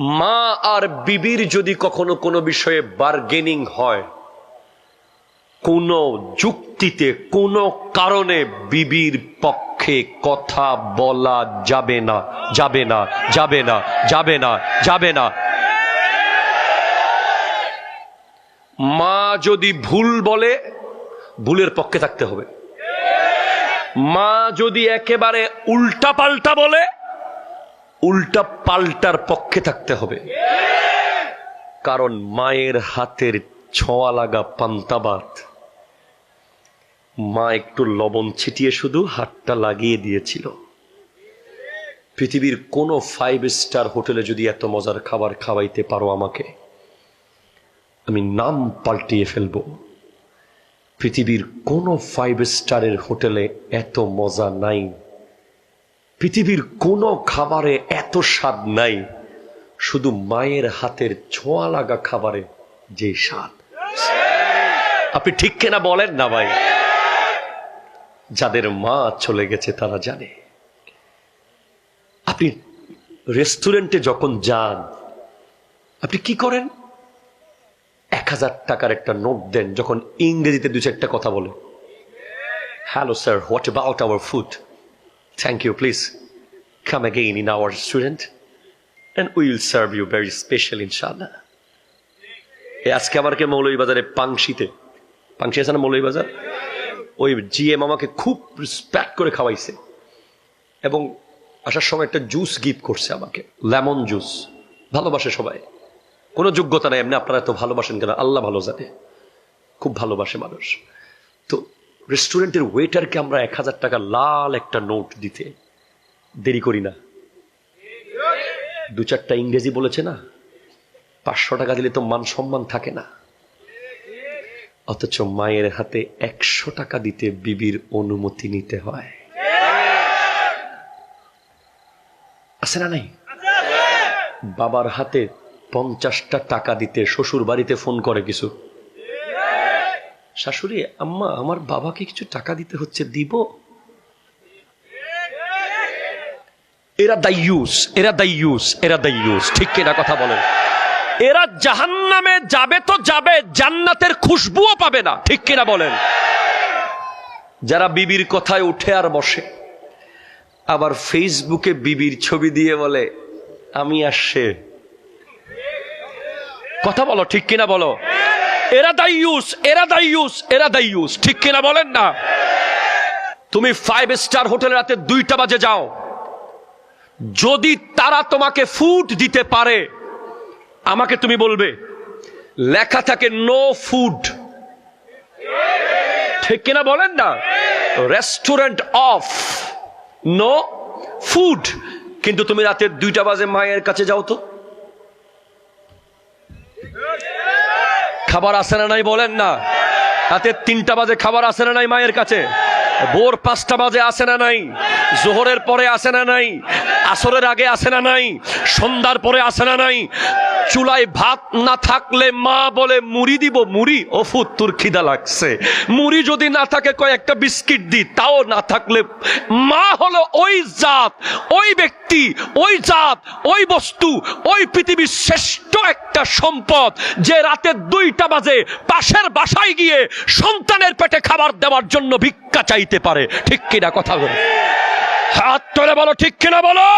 মা আর বিবির যদি কখনো কোনো বিষয়ে বার্গেনিং হয়, কোনো যুক্তিতে, কোনো কারণে বিবির পক্ষে কথা বলা যাবে না যাবে না যাবে না যাবে না যাবে না। মা যদি ভুল বলে, ভুলের পক্ষে থাকতে হবে। মা যদি একেবারে উল্টা পাল্টা বলে উল্টা পাল্টার পক্ষে থাকতে হবে। কারণ মায়ের হাতের ছোঁয়া লাগা পান্তাবাত মা একটু লবণ ছিটিয়ে শুধু হাতটা লাগিয়ে দিয়েছিল। পৃথিবীর কোনো ফাইভ স্টার হোটেলে যদি এত মজার খাবার খাওয়াইতে পারো আমাকে, আমি নাম পাল্টিয়ে ফেলব। পৃথিবীর কোনো ফাইভ স্টারের হোটেলে এত মজা নাই। পৃথিবীর কোনো খাবারে এত স্বাদ নাই, শুধু মায়ের হাতের ছোঁয়া লাগা খাবারে যে স্বাদ। আপনি ঠিক কেনা বলেন না ভাই? যাদের মা চলে গেছে তারা জানে। আপনি রেস্টুরেন্টে যখন যান, আপনি কি করেন? এক হাজার টাকার একটা নোট দেন, যখন ইংরেজিতে দু চারটা কথা বলে। Hello sir, what about our food? Thank you please come again in our restaurant and will serve you very special ইনশাল্লাহ এ আজকে আমাকে মৌলভীবাজারে পাংশিতে, পাংশি আছে না মৌলভীবাজার? ওই জিএম আমাকে খুব রেসপেক্ট করে খাওয়াইছে, এবং আসার সময় একটা জুস গিফট করছে আমাকে লেমন জুস ভালোবাসে সবাই। কোনো যোগ্যতা নাই, এমনি আপনারা এত ভালোবাসেন কেন? আল্লাহ ভালো জানে। খুব ভালোবাসে মানুষ। রেস্টুরেন্টের ওয়েটারকে আমরা এক হাজার টাকা লাল একটা নোট দিতে দেরি করি না। দু চারটা ইংরেজি বলেছে না? পাঁচশো টাকা দিলে তো মান সম্মান থাকে না। অথচ মায়ের হাতে একশো টাকা দিতে বিবির অনুমতি নিতে হয়। আছে না নাই? বাবার হাতে পঞ্চাশটা টাকা দিতে শ্বশুর বাড়িতে ফোন করে কিছু। শাশুড়ি, আম্মা, আমার বাবাকে কিছু টাকা দিতে হচ্ছে, দিব? এরা দাইয়ুস এরা দাইয়ুস এরা দাইয়ুস ঠিক কিনা কথা বলেন। এরা জাহান্নামে যাবে তো যাবে, জান্নাতের খুশবুও পাবে না। ঠিক কিনা বলেন। যারা বিবির কথায় উঠে আর বসে, আবার ফেসবুকে বিবির ছবি দিয়ে বলে, আমি আসছে কথা বলো, ঠিক কিনা বলো? এরা দাইয়ুস এরা দাইয়ুস এরা দাইয়ুস ঠিক কিনা বলেন না? তুমি ফাইভ স্টার হোটেল রাতে দুইটা বাজে যাও। যদি তারা তোমাকে ফুড দিতে পারে, আমাকে তুমি বলবে, লেখা থাকে নো ফুড ঠিক কিনা বলেন না? রেস্টুরেন্ট অফ নো ফুড কিন্তু তুমি রাতে দুইটা বাজে মায়ের কাছে যাও তো। খাবার আসে না নাই বলেন না। রাতে তিনটা বাজে খাবার আসে না নাই মায়ের কাছে। ভোর পাঁচটা বাজে আসে না নাই? জোহরের পরে আসে না নাই? আসরের আগে আসে না নাই? সন্ধ্যার পরে আসে না নাই? চুলায় ভাত না থাকলে মা বলে, মুড়ি দিব, মুড়ি? ও তোর খিদা লাগছে। মুড়ি যদি না থাকে কয়েকটা বিস্কিট দি। তাও না থাকলে মা হলো ওই জাত, ওই ব্যক্তি, ওই জাত, ওই বস্তু, ওই পৃথিবীর শ্রেষ্ঠ একটা সম্পদ যে রাতে দুইটা বাজে পাশের বাসায় গিয়ে সন্তানের পেটে খাবার দেওয়ার জন্য ভিক্ষা চাইতে। পারে। ঠিক কিনা কথা বলো। হাত তোলে বলো ঠিক কিনা বলো?